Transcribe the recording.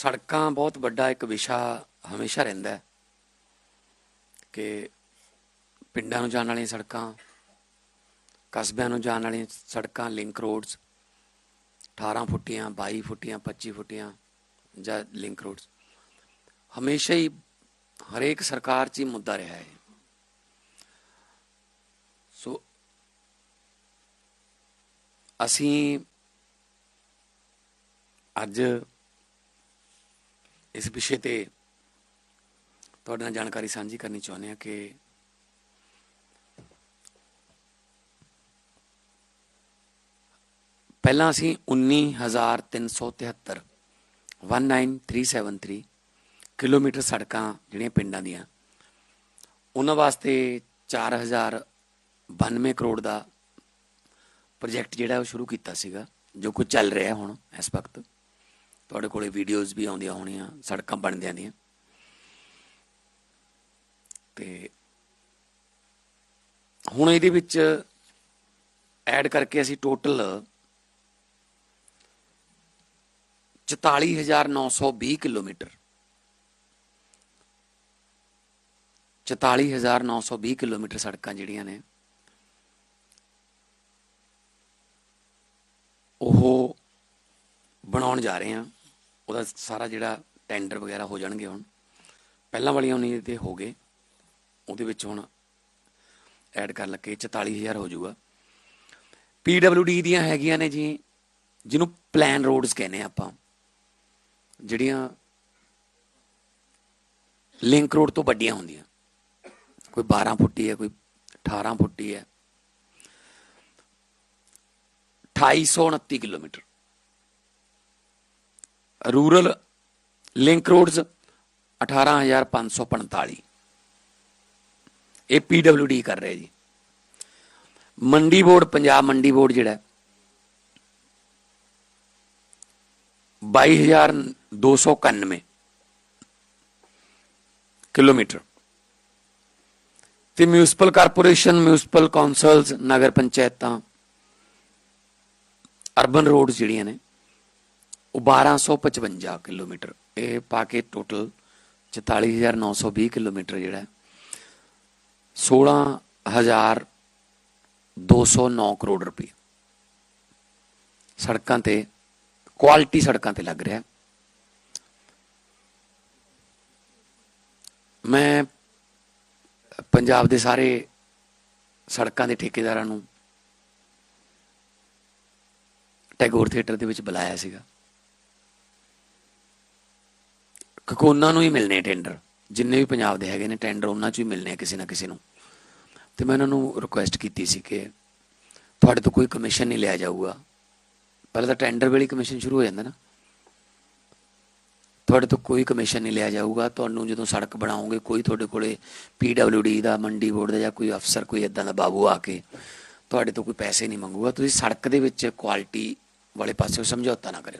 ਸੜਕਾਂ ਬਹੁਤ ਵੱਡਾ ਇੱਕ ਵਿਸ਼ਾ ਹਮੇਸ਼ਾ ਰਹਿੰਦਾ ਹੈ ਕਿ ਪਿੰਡਾਂ ਨੂੰ ਜਾਣ ਵਾਲੀਆਂ ਸੜਕਾਂ, ਕਸਬਿਆਂ ਨੂੰ ਜਾਣ ਵਾਲੀਆਂ ਸੜਕਾਂ ਲਿੰਕ ਰੋਡਸ 18 ਫੁੱਟੀਆਂ 22 ਫੁੱਟੀਆਂ 25 ਫੁੱਟੀਆਂ ਜਾਂ ਲਿੰਕ ਰੋਡਸ ਹਮੇਸ਼ਾ ਹੀ ਹਰੇਕ ਸਰਕਾਰ 'ਚ ਹੀ ਮੁੱਦਾ ਰਿਹਾ ਹੈ। ਸੋ ਅਸੀਂ ਅੱਜ ਇਸ ਵਿਸ਼ੇ ਤੇ ਤੁਹਾਡੇ ਨਾਲ ਜਾਣਕਾਰੀ ਸਾਂਝੀ ਕਰਨੀ ਚਾਹੁੰਦੇ ਹਾਂ ਕਿ ਪਹਿਲਾਂ ਅਸੀਂ 19373 19373 ਕਿਲੋਮੀਟਰ ਸੜਕਾਂ ਜਿਹੜੀਆਂ ਪਿੰਡਾਂ ਦੀਆਂ, ਉਹਨਾਂ ਵਾਸਤੇ 4092 ਕਰੋੜ ਦਾ ਪ੍ਰੋਜੈਕਟ ਜਿਹੜਾ ਉਹ ਸ਼ੁਰੂ ਕੀਤਾ ਸੀਗਾ, ਜੋ ਕੁਝ ਚੱਲ ਰਿਹਾ ਹੁਣ ਇਸ ਵਕਤ। ਤੁਹਾਡੇ ਕੋਲੇ ਵੀਡੀਓਜ਼ ਵੀ ਆਉਂਦੀਆਂ ਹੋਣੀਆਂ, ਸੜਕਾਂ ਬਣਦਿਆਂ ਦੀਆਂ। ਤੇ ਹੁਣ ਇਹਦੇ ਵਿੱਚ ਐਡ ਕਰਕੇ ਅਸੀਂ ਟੋਟਲ 44920 ਕਿਲੋਮੀਟਰ। 44920 ਕਿਲੋਮੀਟਰ ਸੜਕਾਂ ਜਿਹੜੀਆਂ ਨੇ, ਉਹ ਬਣਾਉਣ ਜਾ ਰਹੇ ਹਾਂ। ਉਹਦਾ ਸਾਰਾ ਜਿਹੜਾ ਟੈਂਡਰ ਵਗੈਰਾ ਹੋ ਜਾਣਗੇ ਹੁਣ। ਪਹਿਲਾਂ ਵਾਲੀਆਂ ਉਹਨੇ ਤੇ ਹੋ ਗਏ। ਉਹਦੇ ਵਿੱਚ ਹੁਣ ਐਡ ਕਰ ਲੱਗੇ 44000 ਹੋ ਜਾਊਗਾ। ਡੀ ਦੀਆਂ ਹੈਗੀਆਂ ਨੇ ਜੀ, ਜਿਹਨੂੰ ਪਲਾਨ ਰੋਡਸ ਕਹਿੰਦੇ ਆ ਆਪਾਂ। ਜਿਹੜੀਆਂ ਲਿੰਕ ਰੋਡ ਤੋਂ ਵੱਡੀਆਂ ਹੁੰਦੀਆਂ। ਕੋਈ 12 ਫੁੱਟੀ ਹੈ, ਕੋਈ 18 ਫੁੱਟੀ ਹੈ। 2829 ਕਿਲੋਮੀਟਰ। ਰੂਰਲ ਲਿੰਕ ਰੋਡਸ 18545 ਇਹ ਡੀ ਕਰ ਰਿਹਾ ਜੀ। ਮੰਡੀ ਬੋਰਡ ਪੰਜਾਬ ਮੰਡੀ ਬੋਰਡ ਜਿਹੜਾ ਹੈ, 22291 ਕਿਲੋਮੀਟਰ। ਤੇ ਮਿਊਨਿਸਪਲ ਕਾਰਪੋਰੇਸ਼ਨ ਮਿਊਨਿਸਪਲ ਕਾਉਂਸਲਸ ਨਗਰ ਪੰਚਾਇਤਾਂ ਅਰਬਨ ਰੋਡਸ ਜਿਹੜੀਆਂ ਨੇ ਉਹ 1255 ਕਿਲੋਮੀਟਰ। ਇਹ ਪਾ ਕੇ ਟੋਟਲ 44920 ਕਿਲੋਮੀਟਰ ਜਿਹੜਾ ਹੈ। 16209 ਕਰੋੜ ਰੁਪਏ ਸੜਕਾਂ ਤੇ, ਕੁਆਲਿਟੀ ਸੜਕਾਂ ਤੇ ਲੱਗ ਰਿਹਾ ਮੈਂ ਪੰਜਾਬ ਦੇ ਸਾਰੇ ਸੜਕਾਂ ਦੇ ਠੇਕੇਦਾਰਾਂ ਨੂੰ ਟੈਗੋਰ ਥੀਏਟਰ ਦੇ ਵਿੱਚ ਬੁਲਾਇਆ ਸੀਗਾ। ਕਿਉਂਕਿ ਉਹਨਾਂ ਨੂੰ ਹੀ ਮਿਲਨੇ ਟੈਂਡਰ ਜਿੰਨੇ ਵੀ ਪੰਜਾਬ ਦੇ ਹੈਗੇ ਨੇ ਟੈਂਡਰ ਉਹਨਾਂ 'ਚ ਹੀ ਮਿਲਨੇ ਆ ਕਿਸੇ ਨਾ ਕਿਸੇ ਨੂੰ। ਤੇ ਮੈਂ ਉਹਨਾਂ ਨੂੰ ਰਿਕੁਐਸਟ ਕੀਤੀ ਸੀ ਕਿ ਤੁਹਾਡੇ ਤੋਂ ਕੋਈ ਕਮਿਸ਼ਨ ਨਹੀਂ ਲਿਆ ਜਾਊਗਾ। ਪਹਿਲਾਂ ਤਾਂ ਟੈਂਡਰ ਵੇਲੇ ਕਮਿਸ਼ਨ ਸ਼ੁਰੂ ਹੋ ਜਾਂਦਾ ਨਾ। ਤੁਹਾਡੇ ਤੋਂ ਕੋਈ ਕਮਿਸ਼ਨ ਨਹੀਂ ਲਿਆ ਜਾਊਗਾ। ਤੁਹਾਨੂੰ ਜਦੋਂ ਸੜਕ ਬਣਾਓਗੇ, ਕੋਈ ਤੁਹਾਡੇ ਕੋਲੇ ਡੀ ਦਾ, ਮੰਡੀ ਬੋਰਡ ਦਾ ਜਾਂ ਕੋਈ ਅਫਸਰ ਕੋਈ ਇਦਾਂ ਦਾ ਬਾਬੂ ਆ ਕੇ ਤੁਹਾਡੇ ਤੋਂ ਕੋਈ ਪੈਸੇ ਨਹੀਂ ਮੰਗੂਗਾ। ਤੁਸੀਂ ਸੜਕ ਦੇ ਵਿੱਚ ਕੁਆਲਿਟੀ ਵਾਲੇ ਪਾਸੇ ਸਮਝੌਤਾ ਨਾ ਕਰਿਓ।